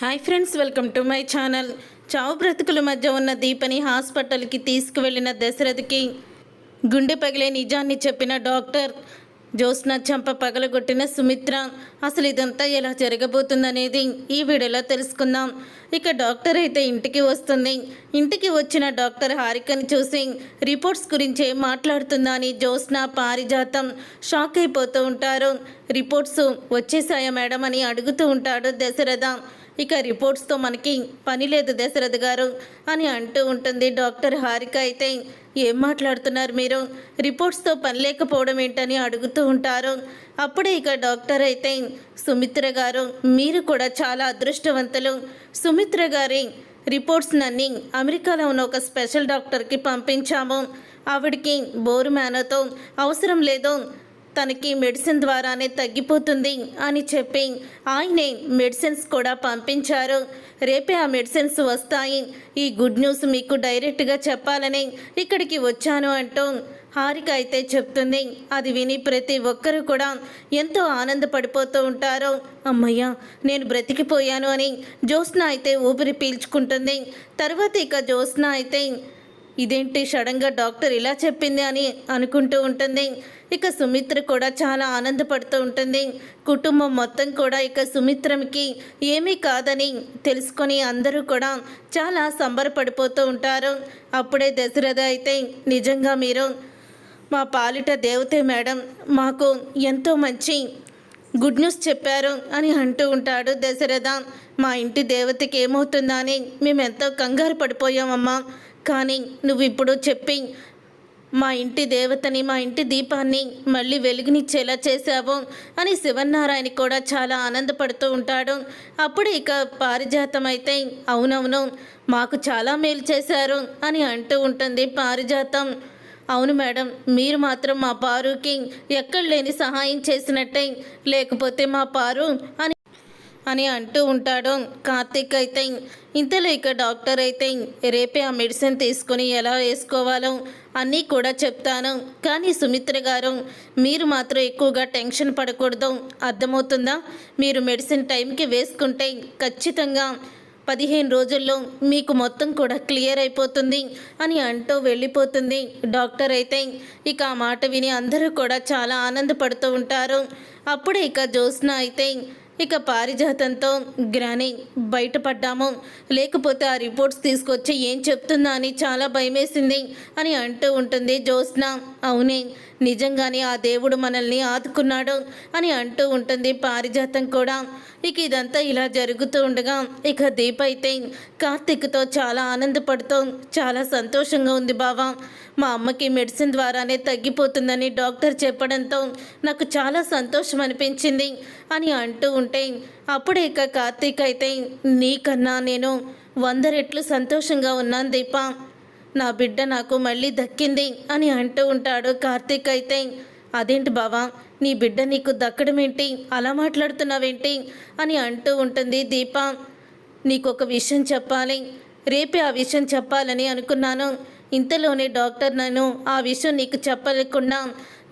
Hi friends welcome to my channel చావు బ్రతుకుల మధ్య ఉన్న దీపని హాస్పిటల్కి తీసుకువెళ్ళిన దశరథ్కి గుండె పగిలే నిజాన్ని చెప్పిన డాక్టర్. జ్యోత్స్న చంప పగలగొట్టిన సుమిత్ర అసలు ఇదంతా ఎలా జరగబోతుందనేది ఈ వీడియోలో తెలుసుకుందాం. ఇక డాక్టర్ అయితే ఇంటికి వస్తుంది. ఇంటికి వచ్చిన డాక్టర్ హారికని చూసి రిపోర్ట్స్ గురించి మాట్లాడుతుందా అని జ్యోత్స్న పారిజాతం. షాక్ అయిపోతూ ఉంటారు. రిపోర్ట్స్ వచ్చేసాయా మేడం? అని అడుగుతూ ఉంటాడు దశరథ. ఇక రిపోర్ట్స్తో మనకి పని లేదు దశరథ్ గారు అని అంటూ ఉంటుంది డాక్టర్ హారిక. అయితే ఏం మాట్లాడుతున్నారు మీరు? రిపోర్ట్స్తో పని లేకపోవడం ఏంటని అడుగుతూ ఉంటారు. అప్పుడే ఇక డాక్టర్ అయితే సుమిత్ర గారు మీరు కూడా చాలా అదృష్టవంతులు. సుమిత్ర గారి రిపోర్ట్స్ నన్ని అమెరికాలో ఉన్న ఒక స్పెషల్ డాక్టర్కి పంపించాము. ఆవిడికి బోరు మేనతో అవసరం లేదు తనకి మెడిసిన్ ద్వారానే తగ్గిపోతుంది అని చెప్పి ఆయనే మెడిసిన్స్ కూడా పంపించారు. రేపే ఆ మెడిసిన్స్ వస్తాయి. ఈ గుడ్ న్యూస్ మీకు డైరెక్ట్గా చెప్పాలని ఇక్కడికి వచ్చాను అంటూ హారిక అయితే చెప్తుంది. అది విని ప్రతి ఒక్కరూ కూడా ఎంతో ఆనందపడిపోతూ ఉంటారు. అమ్మయ్య నేను బ్రతికిపోయాను అని జ్యోత్స్న అయితే ఊపిరి పీల్చుకుంటుంది. తర్వాత ఇక జ్యోత్స్న అయితే ఇదేంటి సడన్గా డాక్టర్ ఇలా చెప్పింది అని అనుకుంటూ ఉంటుంది. ఇక సుమిత్ర కూడా చాలా ఆనందపడుతూ ఉంటుంది. కుటుంబం మొత్తం కూడా ఇక సుమిత్రకి ఏమీ కాదని తెలుసుకొని అందరూ కూడా చాలా సంబరపడిపోతూ ఉంటారు. అప్పుడే దశరథ అయితే నిజంగా మీరు మా పాలిట దేవతే మేడం మాకు ఎంతో మంచి గుడ్ న్యూస్ చెప్పారు అని అంటూ ఉంటాడు దశరథ. మా ఇంటి దేవతకి ఏమవుతుందా అని మేము ఎంతో కంగారు పడిపోయామమ్మా. కానీ నువ్వు ఇప్పుడు చెప్పి మా ఇంటి దేవతని మా ఇంటి దీపాన్ని మళ్ళీ వెలుగునిచ్చేలా చేశావు అని శివనారాయణ కూడా చాలా ఆనందపడుతూ ఉంటాడు. అప్పుడు ఇక పారిజాతం అయితే అవునవును మాకు చాలా మేలు చేశారు అని అంటూ ఉంటుంది పారిజాతం. అవును మేడం మీరు మాత్రం మా పారుకి ఎక్కడ లేని సహాయం చేసినట్టే లేకపోతే మా పారు అని అని అంటూ ఉంటాడు. కార్తీక్ అయితే ఇంతలో ఇక డాక్టర్ అయితే రేపే ఆ మెడిసిన్ తీసుకొని ఎలా వేసుకోవాలో అన్నీ కూడా చెప్తాను. కానీ సుమిత్ర గారు మీరు మాత్రం ఎక్కువగా టెన్షన్ పడకూడదు. అర్థమవుతుందా? మీరు మెడిసిన్ టైంకి వేసుకుంటే ఖచ్చితంగా పదిహేను రోజుల్లో మీకు మొత్తం కూడా క్లియర్ అయిపోతుంది అని అంటూ వెళ్ళిపోతుంది. డాక్టర్ అయితే ఇక ఆ మాట విని అందరూ కూడా చాలా ఆనందపడుతూ ఉంటారు. అప్పుడే ఇక జ్యోత్స్న అయితే ఇక పారిజాతంతో గ్రాని బయటపడ్డాము. లేకపోతే ఆ రిపోర్ట్స్ తీసుకొచ్చి ఏం చెప్తుందా అని చాలా భయమేసింది అని అంటూ ఉంటుంది జ్యోత్స్న. అవునే నిజంగానే ఆ దేవుడు మనల్ని ఆదుకున్నాడు అని అంటూ ఉంటుంది పారిజాతం కూడా. ఇక ఇదంతా ఇలా జరుగుతూ ఉండగా ఇక దీప అయితే కార్తిక్తో చాలా ఆనందపడుతూ చాలా సంతోషంగా ఉంది బావా. మా అమ్మకి మెడిసిన్ ద్వారానే తగ్గిపోతుందని డాక్టర్ చెప్పడంతో నాకు చాలా సంతోషం అనిపించింది అని అంటూ ఉంటే అప్పుడే ఇక కార్తీక్ అయితే నీకన్నా నేను వంద రెట్లు సంతోషంగా ఉన్నాను దీప. నా బిడ్డ నాకు మళ్ళీ దక్కింది అని అంటూ ఉంటాడు కార్తీక్ అయితే. అదేంటి బావా నీ బిడ్డ నీకు దక్కడం ఏంటి అలా మాట్లాడుతున్నావేంటి? అని అంటూ ఉంటుంది దీప. నీకు ఒక విషయం చెప్పాలి. రేపే ఆ విషయం చెప్పాలని అనుకున్నాను. ఇంతలోనే డాక్టర్ నన్ను ఆ విషయం నీకు చెప్పలేకుండా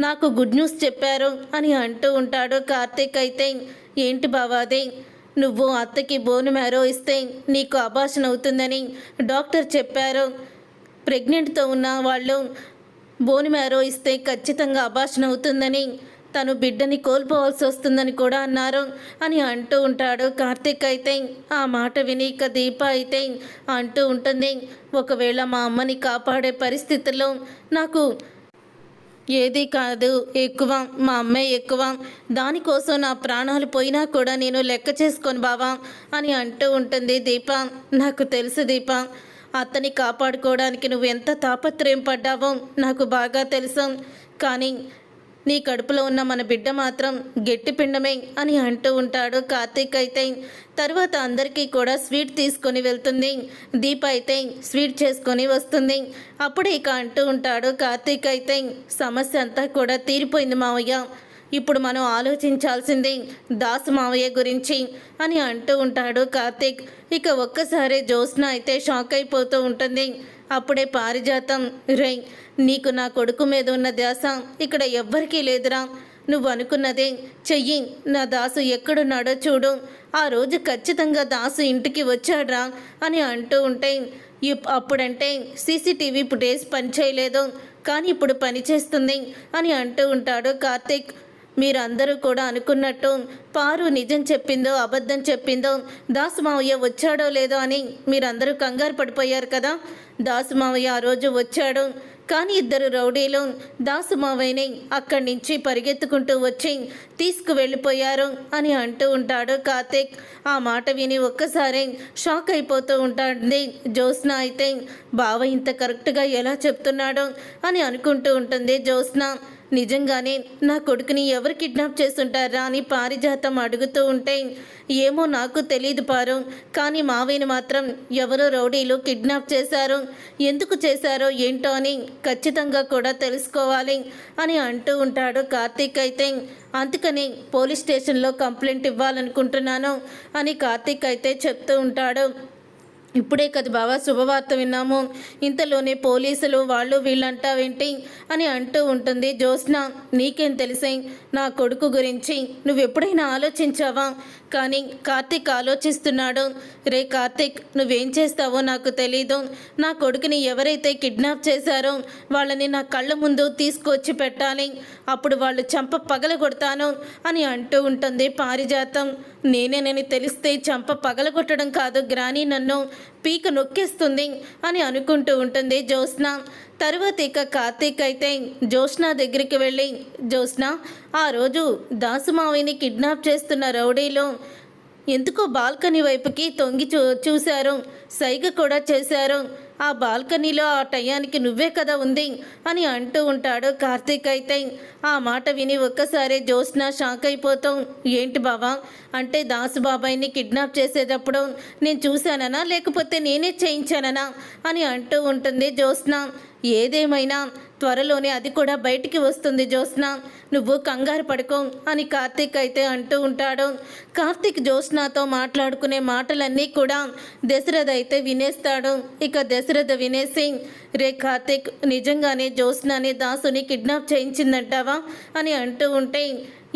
నాకు గుడ్ న్యూస్ చెప్పారు అని అంటూ ఉంటాడు కార్తీక్ అయితే. ఏంటి బావాదే నువ్వు అత్తకి బోను మేరో ఇస్తే నీకు అభాషణ అవుతుందని డాక్టర్ చెప్పారు. ప్రెగ్నెంట్తో ఉన్న వాళ్ళు బోను మేరో ఇస్తే ఖచ్చితంగా అభాషణ అవుతుందని తను బిడ్డని కోల్పోవాల్సి వస్తుందని కూడా అన్నారు అని అంటూ ఉంటాడు. కార్తీక్ అయితే ఆ మాట విని ఇక దీప అయితే అంటూ ఉంటుంది. ఒకవేళ మా అమ్మని కాపాడే పరిస్థితుల్లో నాకు ఏది కాదు ఎక్కువ మా అమ్మే ఎక్కువ దానికోసం నా ప్రాణాలు పోయినా కూడా నేను లెక్క చేసుకొని బావా అని అంటూ ఉంటుంది దీప. నాకు తెలుసు దీప అతని కాపాడుకోవడానికి నువ్వు ఎంత తాపత్రయం పడ్డావో నాకు బాగా తెలుసు. కానీ నీ కడుపులో ఉన్న మన బిడ్డ మాత్రం గట్టి పిండమే అని అంటూ ఉంటాడు కార్తీక్ అయితే. తర్వాత అందరికీ కూడా స్వీట్ తీసుకొని వెళ్తుంది. దీప అయితే స్వీట్ చేసుకొని వస్తుంది. అప్పుడు ఇక అంటూ ఉంటాడు కార్తీక్ అయితే సమస్య అంతా కూడా తీరిపోయింది మావయ్య. ఇప్పుడు మనం ఆలోచించాల్సింది దాసు మావయ్య గురించి అని అంటూ ఉంటాడు కార్తీక్. ఇక ఒక్కసారి జ్యోత్స్న అయితే షాక్ అయిపోతూ ఉంటుంది. అప్పుడే పారిజాతం. రై నీకు నా కొడుకు మీద ఉన్న ధ్యాస ఇక్కడ ఎవ్వరికీ లేదురా. నువ్వు అనుకున్నదే చెయ్యి. నా దాసు ఎక్కడున్నాడో చూడు. ఆ రోజు ఖచ్చితంగా దాసు ఇంటికి వచ్చాడ్రా అని అంటూ ఉంటే ఇప్- అప్పుడంటే సీసీటీవీ ఫుటేజ్ పనిచేయలేదు. కానీ ఇప్పుడు పనిచేస్తుంది అని అంటూ ఉంటాడు కార్తీక్. మీరందరూ కూడా అనుకున్నట్టు పారు నిజం చెప్పిందో అబద్ధం చెప్పిందో దాసు మావయ్య వచ్చాడో లేదో అని మీరందరూ కంగారు పడిపోయారు కదా. దాసు మావయ్య ఆ రోజు వచ్చాడు. కానీ ఇద్దరు రౌడీలు దాసు మావయ్యని అక్కడి నుంచి పరిగెత్తుకుంటూ వచ్చి తీసుకువెళ్ళిపోయారు అని అంటూ ఉంటాడు కార్తీక్. ఆ మాట విని ఒక్కసారి షాక్ అయిపోతూ ఉంటుంది. జ్యోత్స్న అయితే బావ ఇంత కరెక్ట్గా ఎలా చెప్తున్నాడో? అని అనుకుంటూ ఉంటుంది జ్యోత్స్న. నిజంగానే నా కొడుకుని ఎవరు కిడ్నాప్ చేస్తుంటారా అని పారిజాతం అడుగుతూ ఉంటే ఏమో నాకు తెలియదు పారు. కానీ మావయ్యని మాత్రం ఎవరో రౌడీలు కిడ్నాప్ చేశారు. ఎందుకు చేశారో ఏంటో అని ఖచ్చితంగా కూడా తెలుసుకోవాలి అని అంటూ ఉంటాడు కార్తీక్ అయితే. అందుకని పోలీస్ స్టేషన్లో కంప్లైంట్ ఇవ్వాలనుకుంటున్నాను అని కార్తీక్ అయితే చెప్తూ ఉంటాడు. ఇప్పుడే కదా బావ శుభవార్త విన్నాము. ఇంతలోనే పోలీసులు వాళ్ళు వీళ్ళంటావేంటి అని అంటూ ఉంటుంది. జ్యోత్స్న నీకేం తెలిసే? నా కొడుకు గురించి నువ్వు ఎప్పుడైనా ఆలోచించావా? కానీ కార్తీక్ ఆలోచిస్తున్నాడు రే కార్తీక్ నువ్వేం చేస్తావో నాకు తెలీదు. నా కొడుకుని ఎవరైతే కిడ్నాప్ చేశారో వాళ్ళని నా కళ్ళ ముందు తీసుకొచ్చి పెట్టాలి. అప్పుడు వాళ్ళు చంప పగలగొడతాను అని అంటూ ఉంటుంది పారిజాతం. నేనేనని తెలిస్తే చంప పగలగొట్టడం కాదు గ్రాని నన్ను పీక నొక్కేస్తుంది అని అనుకుంటూ ఉంటుంది జ్యోత్స్న. తర్వాత ఇక కార్తీక్ అయితే జ్యోత్స్న దగ్గరికి వెళ్ళి జ్యోత్స్న ఆ రోజు దాసుమావిని కిడ్నాప్ చేస్తున్న రౌడీలో ఎందుకో బాల్కనీ వైపుకి తొంగి చూ చూశారు. సైగ కూడా చేశారు. ఆ బాల్కనీలో ఆ టయానికి నువ్వే కదా ఉంది అని అంటూ ఉంటాడు కార్తీక్ అయితే. ఆ మాట విని ఒక్కసారి జ్యోత్స్న షాక్ అయిపోతాం. ఏంటి బావా? అంటే దాసు బాబాయిని కిడ్నాప్ చేసేటప్పుడు నేను చూశాననా? లేకపోతే నేనే చేయించాననా? అని అంటూ ఉంటుంది జ్యోత్స్న. ఏదేమైనా త్వరలోనే అది కూడా బయటికి వస్తుంది జ్యోత్స్న. నువ్వు కంగారు పడుకో అని కార్తీక్ అయితే అంటూ ఉంటాడు. కార్తీక్ జ్యోత్స్నతో మాట్లాడుకునే మాటలన్నీ కూడా దశరథ అయితే వినేస్తాడు. ఇక దశరథ వినేసి రే కార్తీక్ నిజంగానే జ్యోత్స్నని దాసుని కిడ్నాప్ చేయించిందంటావా? అని అంటూ ఉంటే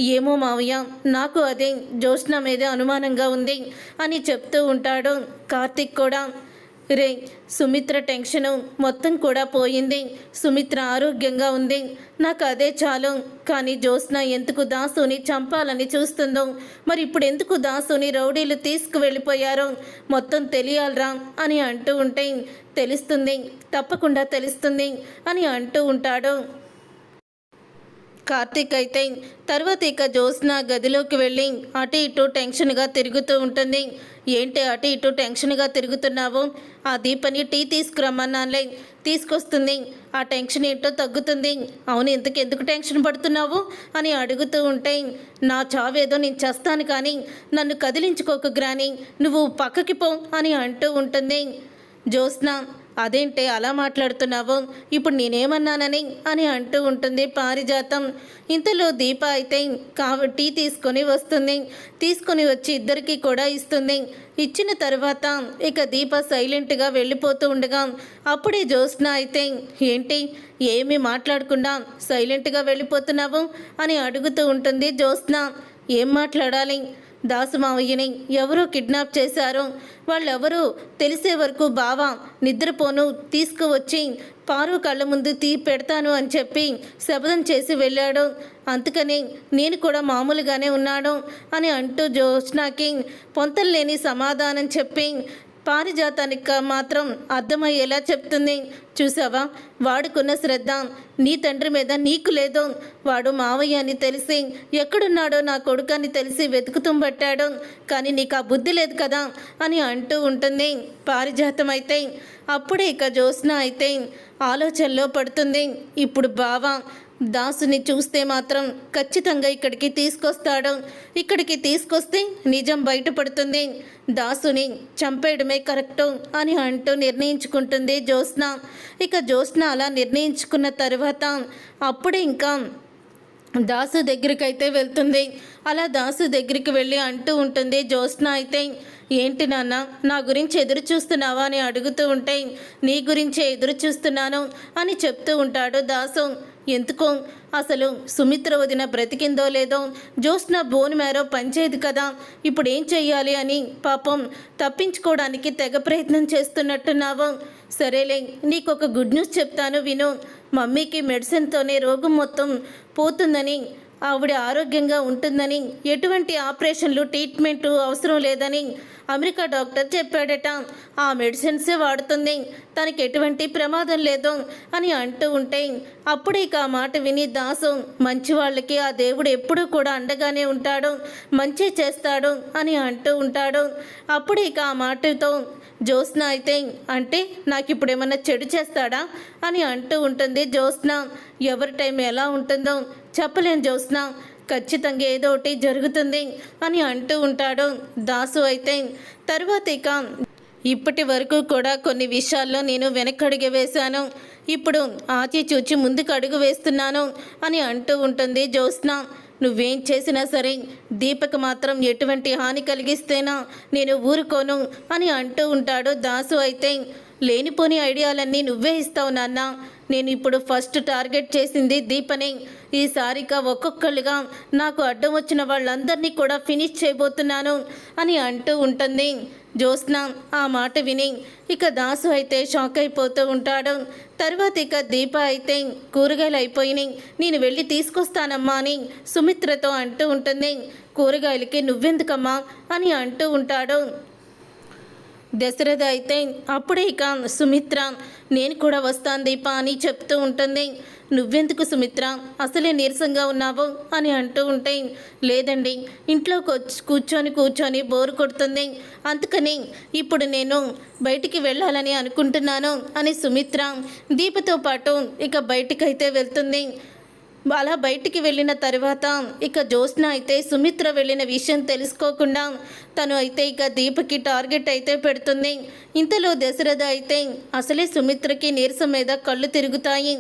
ఏమో మావయ్య నాకు అదే జ్యోత్స్న మీద అనుమానంగా ఉంది అని చెప్తూ ఉంటాడు. కార్తీక్ కూడా రే సుమిత్ర టెన్షను మొత్తం కూడా పోయింది. సుమిత్ర ఆరోగ్యంగా ఉంది. నాకు అదే చాలు. కానీ జ్యోత్స్న ఎందుకు దాసుని చంపాలని చూస్తుందో? మరి ఇప్పుడు ఎందుకు దాసుని రౌడీలు తీసుకువెళ్ళిపోయారో? మొత్తం తెలియాలరా అని అంటూ ఉంటే తెలుస్తుంది. తప్పకుండా తెలుస్తుంది అని అంటూ ఉంటాడు. కార్తీక్ అయితే తర్వాత ఇక జ్యోత్స్న గదిలోకి వెళ్ళి అటు ఇటు టెన్షన్గా తిరుగుతూ ఉంటుంది. ఏంటి అటు ఇటు టెన్షన్గా తిరుగుతున్నావు? ఆ దీపని టీ తీసుకురమ్మన్నానులే. తీసుకొస్తుంది. ఆ టెన్షన్ ఏంటో తగ్గుతుంది. అవును ఎందుకు ఎందుకు టెన్షన్ పడుతున్నావు? అని అడుగుతూ ఉంటే నా చావేదో నేను చేస్తాను కానీ నన్ను కదిలించుకోకు గ్రాని. నువ్వు పక్కకి పో అని అంటూ ఉంటుంది. జ్యోత్స్న అదేంటే అలా మాట్లాడుతున్నావు? ఇప్పుడు నేనేమన్నానని? అని అంటూ ఉంటుంది పారిజాతం. ఇంతలో దీప అయితే కావ టీ తీసుకొని వస్తుంది. తీసుకొని వచ్చి ఇద్దరికి కూడా ఇస్తుంది. ఇచ్చిన తర్వాత ఇక దీప సైలెంట్గా వెళ్ళిపోతూ ఉండగా అప్పుడే జ్యోత్స్న అయితే ఏంటి? ఏమీ మాట్లాడకుండా సైలెంట్గా వెళ్ళిపోతున్నావు? అని అడుగుతూ ఉంటుంది జ్యోత్స్న. ఏం మాట్లాడాలి? దాసు మావయ్యని ఎవరో కిడ్నాప్ చేశారు వాళ్ళెవరూ తెలిసే వరకు బావ నిద్రపోను తీసుకువచ్చి పారు కళ్ళ ముందు తీ పెడతాను అని చెప్పి శపథం చేసి వెళ్ళాడు. అందుకని నేను కూడా మామూలుగానే ఉన్నాడు అని అంటూ జ్యోత్స్నాకి పొంతలేని సమాధానం చెప్పి పారిజాతానికి మాత్రం అర్థమయ్యేలా చెప్తుంది. చూసావా వాడుకున్న శ్రద్ధ నీ తండ్రి మీద నీకు లేదో. వాడు మావయ్య అని తెలిసి ఎక్కడున్నాడో నా కొడుకు అని తెలిసి వెతుకుతూ పట్టాడు. కానీ నీకు ఆ బుద్ధి లేదు కదా అని అంటూ ఉంటుంది. పారిజాతం అయితే అప్పుడే ఇక జ్యోత్స్న అయితే ఆలోచనలో పడుతుంది. ఇప్పుడు బావ దాసుని చూస్తే మాత్రం ఖచ్చితంగా ఇక్కడికి తీసుకొస్తాడు. ఇక్కడికి తీసుకొస్తే నిజం బయటపడుతుంది. దాసుని చంపేయడమే కరెక్టు అని అంటూ నిర్ణయించుకుంటుంది జ్యోత్స్న. ఇక జ్యోత్స్న అలా నిర్ణయించుకున్న తర్వాత అప్పుడే ఇంకా దాసు దగ్గరికి అయితే వెళ్తుంది. అలా దాసు దగ్గరికి వెళ్ళి అంటూ ఉంటుంది జ్యోత్స్న అయితే ఏంటి నాన్న నా గురించి ఎదురు చూస్తున్నావా? అని అడుగుతూ ఉంటే నీ గురించే ఎదురు చూస్తున్నాను అని చెప్తూ ఉంటాడు దాసు. ఎందుకో? అసలు సుమిత్ర వదిన బ్రతికిందో లేదో? జ్యోత్స్న బోన్ మేరో పనిచేయదు కదా? ఇప్పుడు ఏం చెయ్యాలి అని పాపం తప్పించుకోవడానికి తెగ ప్రయత్నం చేస్తున్నట్టున్నావు. సరేలే నీకు ఒక గుడ్ న్యూస్ చెప్తాను విను. మమ్మీకి మెడిసిన్తోనే రోగం మొత్తం పోతుందని ఆవిడ ఆరోగ్యంగా ఉంటుందని ఎటువంటి ఆపరేషన్లు ట్రీట్మెంట్ అవసరం లేదని అమెరికా డాక్టర్ చెప్పాడట. ఆ మెడిసిన్సే వాడుతుంది. తనకి ఎటువంటి ప్రమాదం లేదు అని అంటూ ఉంటే అప్పుడే ఆ మాట విని దాసు మంచి వాళ్ళకి ఆ దేవుడు ఎప్పుడూ కూడా అండగానే ఉంటాడు మంచి చేస్తాడు అని అంటూ ఉంటాడు. అప్పుడు ఇక ఆ మాటతో జ్యోత్స్న అయితే అంటే నాకు ఇప్పుడు ఏమైనా చెడు చేస్తాడా? అని అంటూ ఉంటుంది జ్యోత్స్న. ఎవరి టైం ఎలా ఉంటుందో చెప్పలేను జ్యోత్స్న. ఖచ్చితంగా ఏదో ఒకటి జరుగుతుంది అని అంటూ ఉంటాడు దాసు అయితే. తర్వాత ఇక ఇప్పటి వరకు కూడా కొన్ని విషయాల్లో నేను వెనకడుగు వేశాను. ఇప్పుడు ఆచి చూచి ముందుకు అడుగు వేస్తున్నాను అని అంటూ ఉంటుంది జ్యోత్స్న. నువ్వేం చేసినా సరే దీపక్ మాత్రం ఎటువంటి హాని కలిగిస్తేనా? నేను ఊరుకోను అని అంటూ ఉంటాడు దాసు అయితే. లేనిపోని ఐడియాలన్నీ నువ్వే ఇస్తావు నాన్న. నేను ఇప్పుడు ఫస్ట్ టార్గెట్ చేసింది దీపని. ఈసారిగా ఒక్కొక్కళ్ళుగా నాకు అడ్డం వచ్చిన వాళ్ళందరినీ కూడా ఫినిష్ చేయబోతున్నాను అని అంటూ ఉంటుంది. జ్యోత్స్న ఆ మాట విని ఇక దాసు అయితే షాక్ అయిపోతూ ఉంటాడు. తర్వాత ఇక దీప అయితే కూరగాయలు అయిపోయినాయి నేను వెళ్ళి తీసుకొస్తానమ్మా అని సుమిత్రతో అంటూ ఉంటుంది. కూరగాయలకి నువ్వెందుకమ్మా అని అంటూ ఉంటాడు. దశరథ అయితే అప్పుడే ఇక సుమిత్ర నేను కూడా వస్తాను దీప అని చెప్తూ ఉంటుంది. నువ్వెందుకు సుమిత్ర? అసలే నీరసంగా ఉన్నావు అని అంటూ ఉంటే లేదండి ఇంట్లో కూర్చొని కూర్చొని బోరు కొడుతుంది. అందుకని ఇప్పుడు నేను బయటికి వెళ్ళాలని అనుకుంటున్నాను అని సుమిత్ర దీపతో పాటు ఇక బయటికైతే వెళ్తుంది. అలా బయటికి వెళ్ళిన తర్వాత ఇక జ్యోత్స్న అయితే సుమిత్ర వెళ్ళిన విషయం తెలుసుకోకుండా తను అయితే ఇక దీపకి టార్గెట్ అయితే పెడుతుంది. ఇంతలో దశరథ అయితే అసలే సుమిత్రకి నీరసం మీద కళ్ళు తిరుగుతాయి.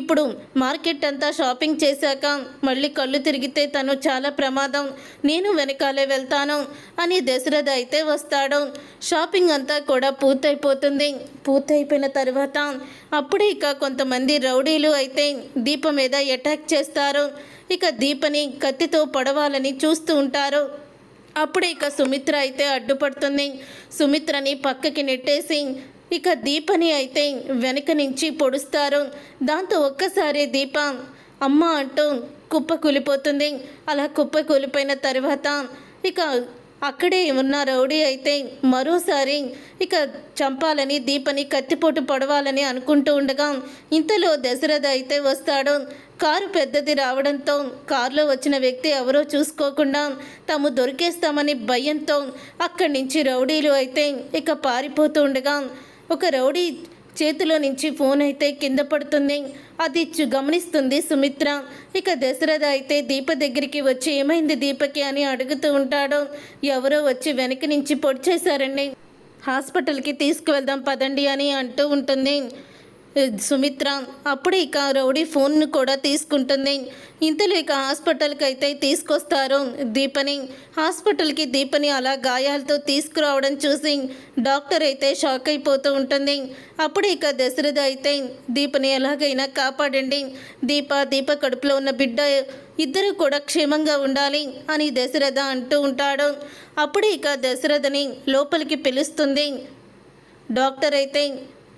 ఇప్పుడు మార్కెట్ అంతా షాపింగ్ చేశాక మళ్ళీ కళ్ళు తిరిగితే తను చాలా ప్రమాదం. నేను వెనకాలే వెళ్తాను అని దశరథ అయితే వస్తాడు. షాపింగ్ అంతా కూడా పూర్తయిపోతుంది. పూర్తయిపోయిన తర్వాత అప్పుడే ఇక కొంతమంది రౌడీలు అయితే దీప మీద అటాక్ చేస్తారు. ఇక దీపని కత్తితో పొడవాలని చూస్తూ ఉంటారు. అప్పుడు ఇక సుమిత్ర అయితే అడ్డుపడుతుంది. సుమిత్రని పక్కకి నెట్టేసి ఇక దీపని అయితే వెనక నుంచి పొడుస్తారు. దాంతో ఒక్కసారి దీప అమ్మ అంటూ కుప్ప కూలిపోతుంది. అలా కుప్ప కూలిపోయిన తర్వాత ఇక అక్కడే ఉన్న రౌడీ అయితే మరోసారి ఇక చంపాలని దీపని కత్తిపోటు పడవాలని అనుకుంటూ ఉండగా ఇంతలో దశరథ అయితే వస్తాడు. కారు పెద్దది రావడంతో కారులో వచ్చిన వ్యక్తి ఎవరో చూసుకోకుండా తాము దొరికేస్తామని భయంతో అక్కడి నుంచి రౌడీలు అయితే ఇక పారిపోతూ ఉండగా ఒక రౌడీ చేతిలో నుంచి ఫోన్ అయితే కింద పడుతుంది. అది గమనిస్తుంది సుమిత్ర. ఇక దశరథ అయితే దీప దగ్గరికి వచ్చి ఏమైంది దీపకి? అని అడుగుతూ ఉంటాడు. ఎవరో వచ్చి వెనక నుంచి పొడి చేశారండి హాస్పిటల్కి తీసుకువెళ్దాం పదండి అని అంటూ ఉంటుంది. సుమిత్ర అప్పుడే ఇక రౌడీ ఫోన్ను కూడా తీసుకుంటుంది. ఇంతలో ఇక హాస్పిటల్కి అయితే తీసుకొస్తారు దీపని. హాస్పిటల్కి దీపని అలా గాయాలతో తీసుకురావడం చూసి డాక్టర్ అయితే షాక్ అయిపోతూ ఉంటుంది. అప్పుడు ఇక దశరథ అయితే దీపని ఎలాగైనా కాపాడండి. దీప దీప కడుపులో ఉన్న బిడ్డ ఇద్దరు కూడా క్షేమంగా ఉండాలి అని దశరథ అంటూ ఉంటాడు. అప్పుడు ఇక దశరథని లోపలికి పిలుస్తుంది. డాక్టర్ అయితే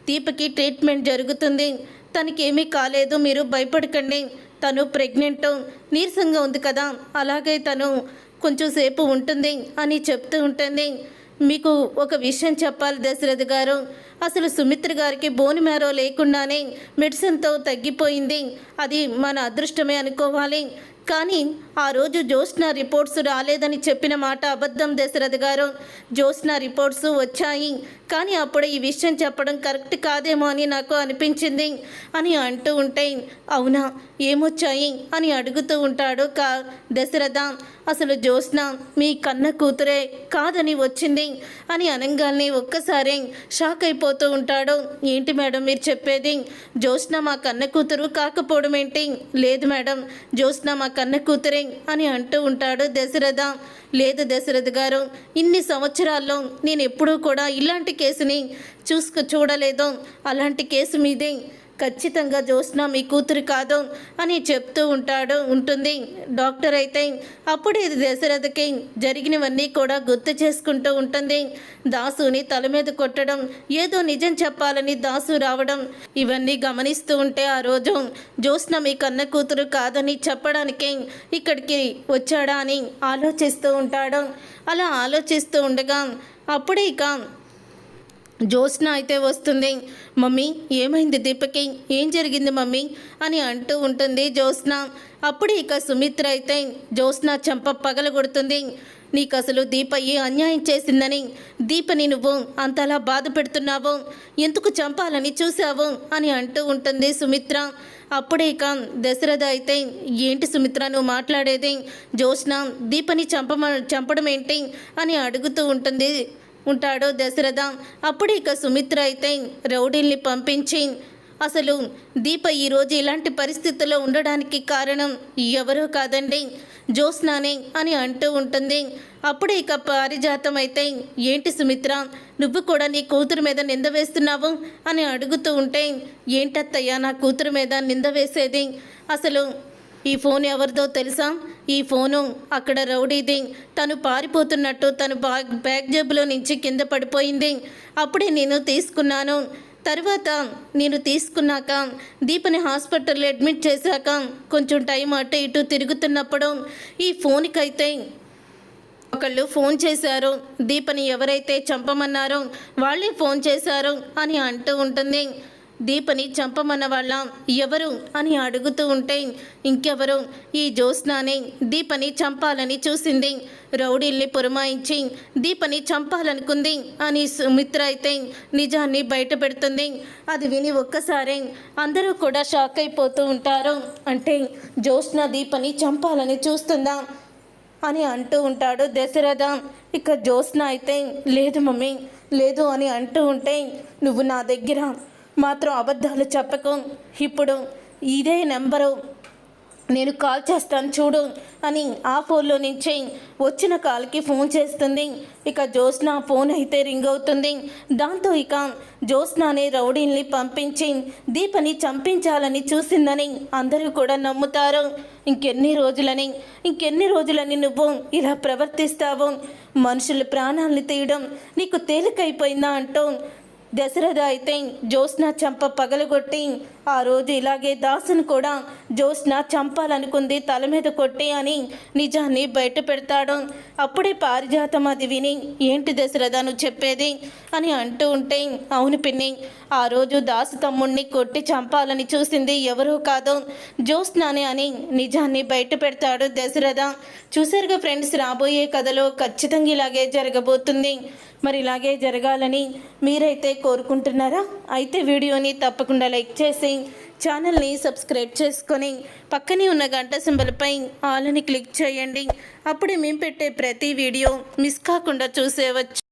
దీపకి ట్రీట్మెంట్ జరుగుతుంది. తనకేమీ కాలేదు మీరు భయపడకండి. తను ప్రెగ్నెంట్ నీరసంగా ఉంది కదా. అలాగే తను కొంచెం సేపు ఉంటుంది అని చెప్తూ ఉంటుంది. మీకు ఒక విషయం చెప్పాలి దశరథ్ గారు. అసలు సుమిత్ర గారికి బోని మేరో లేకుండానే మెడిసిన్తో తగ్గిపోయింది. అది మన అదృష్టమే అనుకోవాలి. కానీ ఆ రోజు జ్యోత్స్న రిపోర్ట్స్ రాలేదని చెప్పిన మాట అబద్ధం దశరథ్ గారు. జ్యోత్స్న రిపోర్ట్స్ వచ్చాయి. కానీ అప్పుడు ఈ విషయం చెప్పడం కరెక్ట్ కాదేమో అని నాకు అనిపించింది అని అంటూ ఉంటే అవునా ఏమొచ్చాయి అని అడుగుతూ ఉంటాడు కా దశరథ. అసలు జ్యోత్స్న మీ కన్న కూతురే కాదని వచ్చింది అని అనంగాల్ని ఒక్కసారి షాక్ అయిపోతూ ఉంటాడు. ఏంటి మేడం మీరు చెప్పేది? జ్యోత్స్న మా కన్న కూతురు కాకపోవడం ఏంటి లేదు మేడం జ్యోత్స్న మా కన్న కూతురే అని అంటూ ఉంటాడు దశరథ. లేదు దశరథ్ గారు ఇన్ని సంవత్సరాల్లో నేను ఎప్పుడూ కూడా ఇలాంటి కేసుని చూసుకు చూడలేదు. అలాంటి కేసు మీదే ఖచ్చితంగా జ్యోత్స్న మీ కూతురు కాదు అని చెప్తూ ఉంటాడు ఉంటుంది. డాక్టర్ అయితే అప్పుడు ఇది దశరథకి జరిగినవన్నీ కూడా గుర్తు చేసుకుంటూ ఉంటుంది. దాసుని తల మీద కొట్టడం ఏదో నిజం చెప్పాలని దాసు రావడం ఇవన్నీ గమనిస్తూ ఉంటే ఆ రోజు జ్యోత్స్న మీ కన్న కూతురు కాదని చెప్పడానికి ఇక్కడికి వచ్చాడా అని ఆలోచిస్తూ ఉంటాడు. అలా ఆలోచిస్తూ ఉండగా అప్పుడే ఇక జ్యోత్స్న అయితే వస్తుంది మమ్మీ ఏమైంది దీపకి? ఏం జరిగింది మమ్మీ? అని అంటూ ఉంటుంది జ్యోత్స్న. అప్పుడు ఇక సుమిత్ర అయితే జ్యోత్స్న చెంప పగలగొడుతుంది నీకు అసలు దీప ఏ అన్యాయం చేసిందని? దీపని నువ్వు అంతలా బాధ పెడుతున్నావు? ఎందుకు చంపాలని చూసావు అని అంటూ ఉంటుంది సుమిత్ర. అప్పుడే ఇక దశరథ అయితే ఏంటి సుమిత్ర నువ్వు మాట్లాడేది? జ్యోత్స్న దీపని చంపమ చంపడం ఏంటి? అని అడుగుతూ ఉంటుంది ఉంటాడో దశరథ. అప్పుడు ఇక సుమిత్ర అయితే రౌడీల్ని పంపించి అసలు దీప ఈరోజు ఇలాంటి పరిస్థితుల్లో ఉండడానికి కారణం ఎవరో కాదండి. జ్యోత్స్నానే అని అంటూ ఉంటుంది. అప్పుడు ఇక పారిజాతం అయితే ఏంటి సుమిత్ర నువ్వు కూడా నీ కూతురు మీద నింద వేస్తున్నావు? అని అడుగుతూ ఉంటే ఏంటత్తయ్యా నా కూతురు మీద నింద వేసేది? అసలు ఈ ఫోన్ ఎవరిదో తెలుసా? ఈ ఫోను అక్కడ రౌడీది. తను పారిపోతున్నట్టు తను బ్యాగ్ బ్యాగ్ జేబులో నుంచి కింద పడిపోయింది. అప్పుడే నేను తీసుకున్నాను. తర్వాత నేను తీసుకున్నాక దీపని హాస్పిటల్లో అడ్మిట్ చేశాక కొంచెం టైం అటు ఇటు తిరుగుతున్నప్పుడు ఈ ఫోన్కైతే ఒకళ్ళు ఫోన్ చేశారు. దీపని ఎవరైతే చంపమన్నారో వాళ్ళే ఫోన్ చేశారు అని అంటూ ఉంటుంది. దీపని చంపమన్న వాళ్ళం ఎవరు అని అడుగుతూ ఉంటే ఇంకెవరు ఈ జ్యోత్స్నానే దీపని చంపాలని చూసింది. రౌడీల్ని పురమాయించి దీపని చంపాలనుకుంది అని సుమిత్ర అయితే నిజాన్ని బయట పెడుతుంది అది విని ఒక్కసారి అందరూ కూడా షాక్ అయిపోతూ ఉంటారు. అంటే జ్యోత్స్న దీపని చంపాలని చూస్తుందా అని అంటూ ఉంటాడు దశరథ. ఇక జ్యోత్స్న అయితే లేదు మమ్మీ లేదు అని అంటూ ఉంటే నువ్వు నా దగ్గర మాత్రం అబద్ధాలు చెప్పకు. ఇప్పుడు ఇదే నెంబరు. నేను కాల్ చేస్తాను చూడు అని ఆ ఫోన్లో నుంచి వచ్చిన కాల్కి ఫోన్ చేస్తుంది. ఇక జ్యోత్స్న ఫోన్ అయితే రింగ్ అవుతుంది. దాంతో ఇక జ్యోత్స్న అనే రౌడీల్ని పంపించి దీపని చంపించాలని చూసిందని అందరూ కూడా నమ్ముతారు. ఇంకెన్ని రోజులని ఇంకెన్ని రోజులని నువ్వు ఇలా ప్రవర్తిస్తావు? మనుషుల ప్రాణాలను తీయడం నీకు తేలికైపోయిందా అంటూ దశరథ అయితే జ్యోత్స్న చంప పగలగొట్టి ఆ రోజు ఇలాగే దాసును కూడా జ్యోత్స్న చంపాలనుకుంది తల మీద కొట్టి అని నిజాన్ని బయట పెడతాడు. అప్పుడే పారిజాతం అది విని ఏంటి దశరథ నువ్వు చెప్పేది? అని అంటూ ఉంటే అవును పిన్ని ఆ రోజు దాసు తమ్ముణ్ణి కొట్టి చంపాలని చూసింది ఎవరో కాదు జ్యోత్స్నానే అని నిజాన్ని బయట పెడతాడు దశరథ. చూసారుగా ఫ్రెండ్స్ రాబోయే కథలో ఖచ్చితంగా ఇలాగే జరగబోతుంది. మరి ఇలాగే జరగాలని మీరైతే కోరుకుంటున్నారా? అయితే వీడియోని తప్పకుండా లైక్ చేసి ఛానల్ని సబ్స్క్రైబ్ చేసుకొని పక్కనే ఉన్న గంట సింబల్పై ఆలని క్లిక్ చేయండి. అప్పుడే మేము పెట్టే ప్రతి వీడియో మిస్ కాకుండా చూసేవచ్చు.